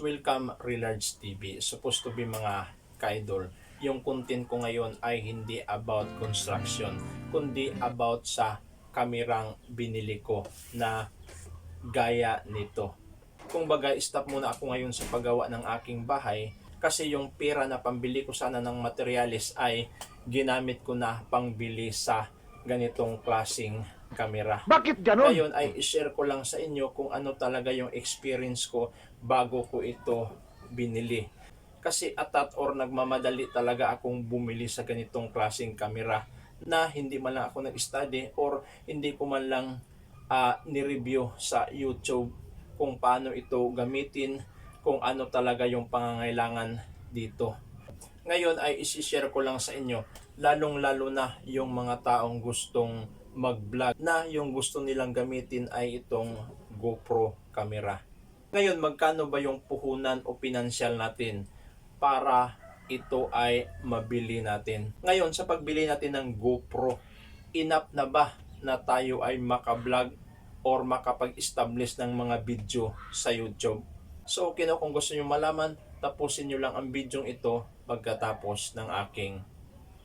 welcome Relarge TV. Supposed to be mga ka-idol. Yung content ko ngayon ay hindi about construction, kundi about sa kamerang binili ko na gaya nito. Kung baga, stop muna ako ngayon sa paggawa ng aking bahay kasi yung pera na pambili ko sana ng materialis ay ginamit ko na pangbili sa ganitong klasing kamera. Bakit ganon? Ngayon ay i-share ko lang sa inyo kung ano talaga yung experience ko bago ko ito binili. Kasi atat or nagmamadali talaga akong bumili sa ganitong klaseng kamera na hindi man lang ako nag-study or hindi ko man lang ah, ni-review sa YouTube kung paano ito gamitin, kung ano talaga yung pangangailangan dito. Ngayon ay isi-share ko lang sa inyo, lalong-lalo na yung mga taong gustong mag-vlog na yung gusto nilang gamitin ay itong GoPro camera. Ngayon, magkano ba yung puhunan o pinansyal natin para ito ay mabili natin? Ngayon, sa pagbili natin ng GoPro, enough na ba na tayo ay makablog or makapag-establish ng mga video sa YouTube? So, okay na kung gusto nyo malaman, tapusin nyo lang ang video ito pagkatapos ng aking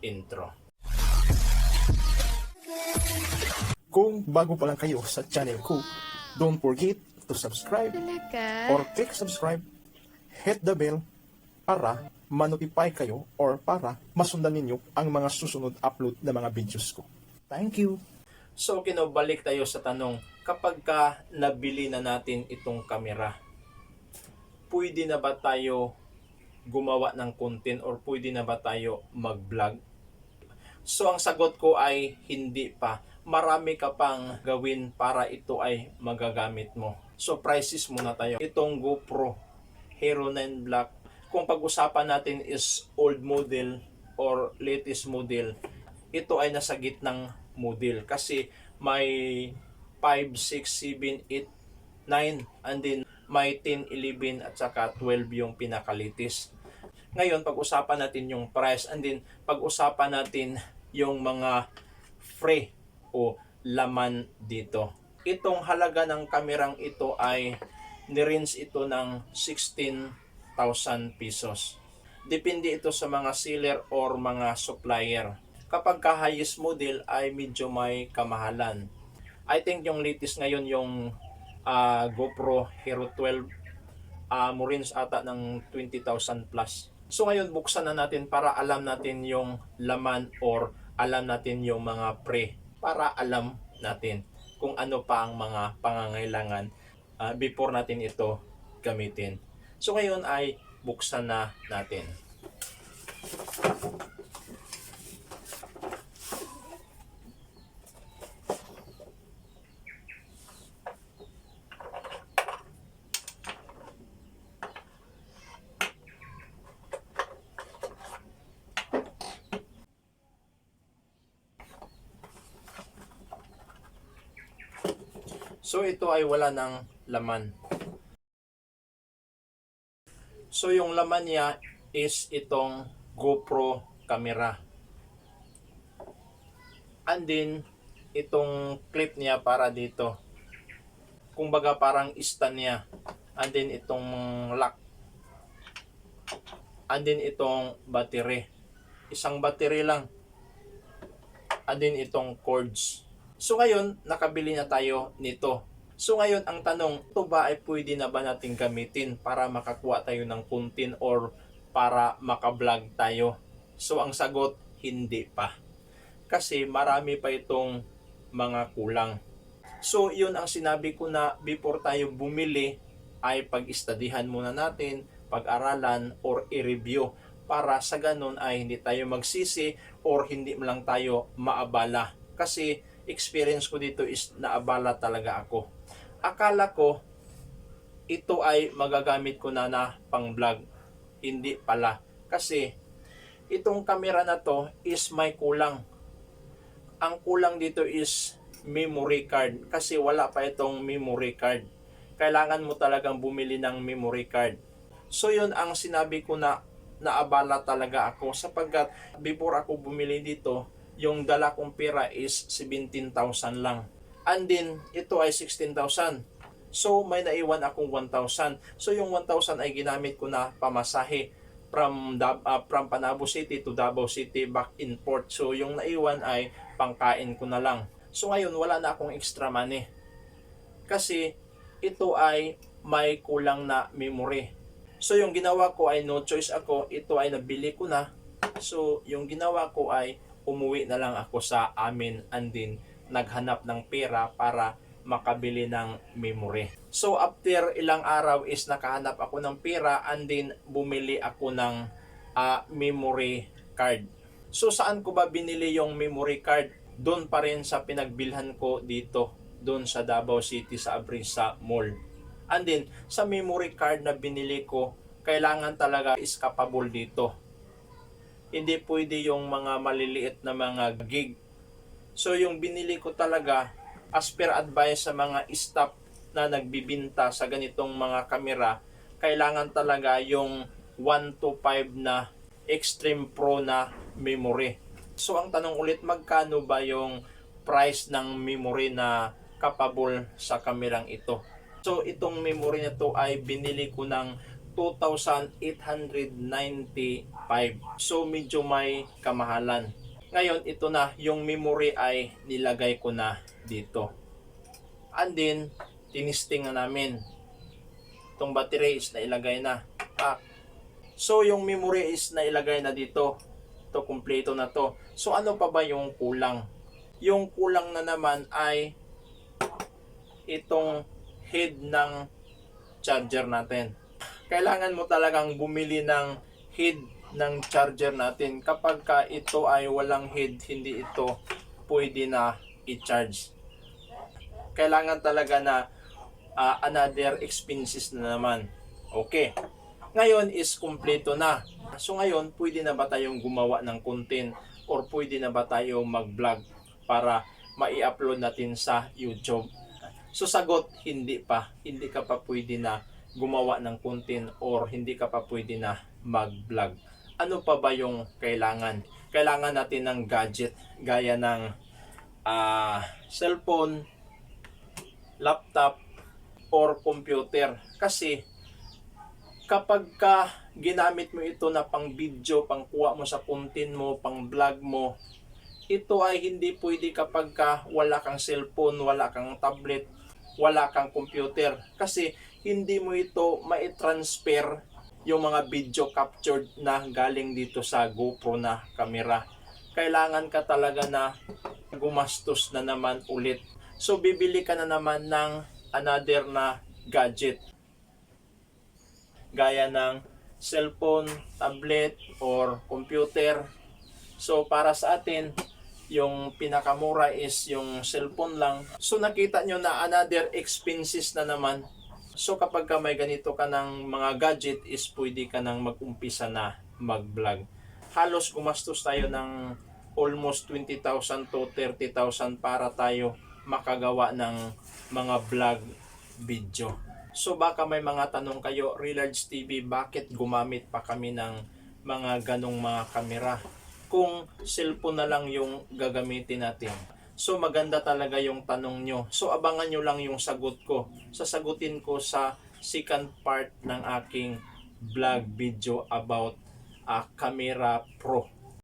intro. Kung bago pa lang kayo sa channel ko, don't forget to subscribe or click subscribe, hit the bell para manotify kayo or para masundan ninyo ang mga susunod upload na mga videos ko. Thank you! So, kinobalik tayo sa tanong, kapag ka nabili na natin itong kamera, pwede na ba tayo gumawa ng content or pwede na ba tayo mag-vlog? So, ang sagot ko ay hindi pa. Marami ka pang gawin para ito ay magagamit mo. So, prices muna tayo. Itong GoPro Hero 9 Black, kung pag-usapan natin is old model or latest model, ito ay nasa gitnang model kasi may 5, 6, 7, 8, 9 and then may 10, 11 at saka 12 yung pinakalitis. Ngayon, pag-usapan natin yung price and then pag-usapan natin yung mga free o laman dito. Itong halaga ng kamerang ito ay nirins ito ng 16,000 pesos. Depende ito sa mga seller or mga supplier. Kapag ka highest model ay medyo may kamahalan. I think yung latest ngayon yung ah, GoPro Hero 12 uh, Marines ata ng 20,000 plus. So ngayon buksan na natin para alam natin yung laman or alam natin yung mga pre para alam natin kung ano pa ang mga pangangailangan ah, before natin ito gamitin. So ngayon ay buksan na natin. So ito ay wala ng laman. So yung laman niya is itong GoPro camera. And then itong clip niya para dito. Kung baga parang stand niya. And then itong lock. And then itong battery. Isang battery lang. And then itong cords. So ngayon, nakabili na tayo nito. So ngayon, ang tanong, ito ba ay pwede na ba natin gamitin para makakuha tayo ng content or para makablog tayo? So ang sagot, hindi pa. Kasi marami pa itong mga kulang. So yun ang sinabi ko na before tayo bumili ay pag-istadihan muna natin, pag-aralan or i-review para sa ganun ay hindi tayo magsisi or hindi lang tayo maabala. Kasi experience ko dito is naabala talaga ako. Akala ko ito ay magagamit ko na na pang vlog. Hindi pala. Kasi itong camera na to is may kulang. Ang kulang dito is memory card kasi wala pa itong memory card. Kailangan mo talagang bumili ng memory card. So yun ang sinabi ko na naabala talaga ako sapagkat before ako bumili dito, yung dala kong pera is 17,000 lang. And then, ito ay 16,000. So may naiwan akong 1,000. So yung 1,000 ay ginamit ko na pamasahe from ah, from Panabo City to Davao City back in port. So yung naiwan ay pangkain ko na lang. So ngayon wala na akong extra money. Kasi ito ay may kulang na memory. So yung ginawa ko ay no choice ako, ito ay nabili ko na. So yung ginawa ko ay umuwi na lang ako sa amin and then naghanap ng pera para makabili ng memory. So after ilang araw is nakahanap ako ng pera and then bumili ako ng ah, memory card. So saan ko ba binili yung memory card? Doon pa rin sa pinagbilhan ko dito, doon sa Davao City sa Abrisa Mall. And then sa memory card na binili ko, kailangan talaga is capable dito. Hindi pwede yung mga maliliit na mga gig. So yung binili ko talaga as per advice sa mga staff na nagbibinta sa ganitong mga kamera, kailangan talaga yung 1 to 5 na Extreme Pro na memory. So ang tanong ulit, magkano ba yung price ng memory na capable sa kamerang ito? So itong memory na to ay binili ko ng 2,895. So medyo may kamahalan. Ngayon, ito na, yung memory ay nilagay ko na dito. And then, tinisting na namin. Itong battery is nailagay na. Pack. So, yung memory is nailagay na dito. Ito, kumpleto na to. So, ano pa ba yung kulang? Yung kulang na naman ay itong head ng charger natin. Kailangan mo talagang bumili ng head ng charger natin. Kapag ka ito ay walang head, hindi ito pwede na i-charge. Kailangan talaga na ah, another expenses na naman. Okay. Ngayon is kumpleto na. So ngayon, pwede na ba tayong gumawa ng content or pwede na ba tayo mag-vlog para mai-upload natin sa YouTube? So sagot, hindi pa. Hindi ka pa pwede na gumawa ng content or hindi ka pa pwede na mag-vlog. Ano pa ba yung kailangan? Kailangan natin ng gadget gaya ng ah, cellphone, laptop, or computer. Kasi kapag ka ginamit mo ito na pang video, pang kuha mo sa content mo, pang vlog mo, ito ay hindi pwede kapag ka wala kang cellphone, wala kang tablet, wala kang computer. Kasi hindi mo ito mai-transfer yung mga video captured na galing dito sa GoPro na camera. Kailangan ka talaga na gumastos na naman ulit. So bibili ka na naman ng another na gadget gaya ng cellphone, tablet, or computer. So para sa atin, yung pinakamura is yung cellphone lang. So nakita nyo na another expenses na naman. So kapag ka may ganito ka ng mga gadget is pwede ka nang mag-umpisa na mag-vlog. Halos gumastos tayo ng almost 20,000 to 30,000 para tayo makagawa ng mga vlog video. So baka may mga tanong kayo, Relarge TV, bakit gumamit pa kami ng mga ganong mga kamera? Kung cellphone na lang yung gagamitin natin. So maganda talaga yung tanong nyo. So abangan nyo lang yung sagot ko. Sasagutin ko sa second part ng aking vlog video about a camera pro.